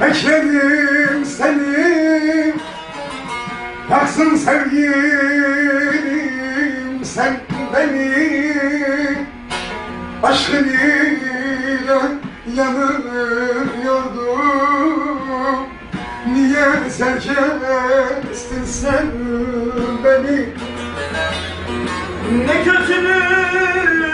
Bekledim seni. Yaksın sevgilim sen beni. Aşkıyla yanıyordum Niye terk ettin sen beni? Ne kötülük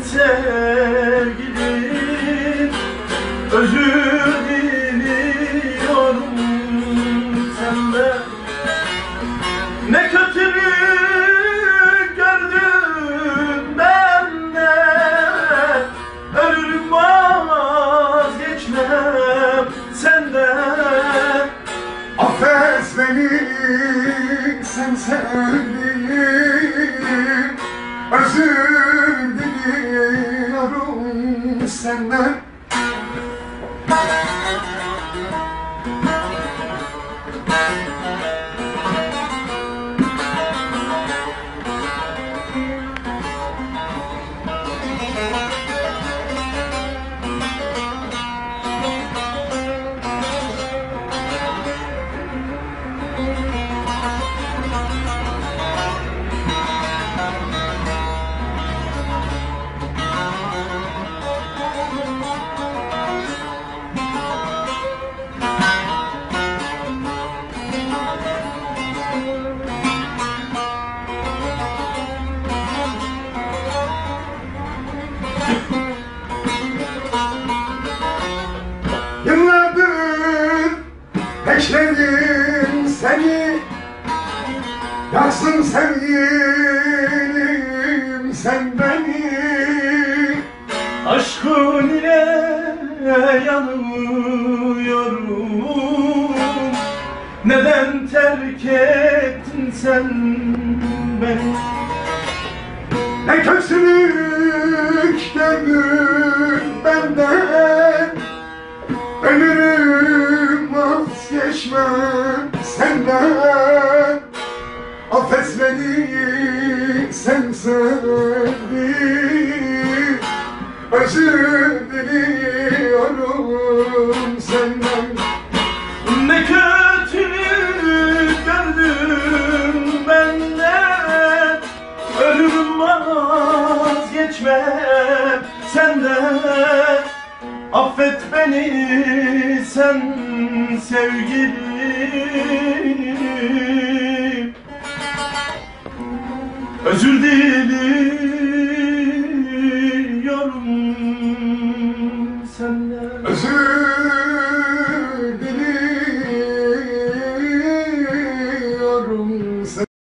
sevgilim Özür diliyorum senden Ne kötülük Affet beni sen sevdiğim Özür diliyorum senden Yıllardır bekledim seni. Yaksın sevgilim sen beni. Aşkın ile yanıyorum Neden terk ettin sen beni? Ne kötülük gördün benden. Ölürüm vazgeçmem senden. Affet beni sen sevdin. Özür diliyorum geçmem senden Affet beni sen sevgilim. Özür diliyorum senden. Özür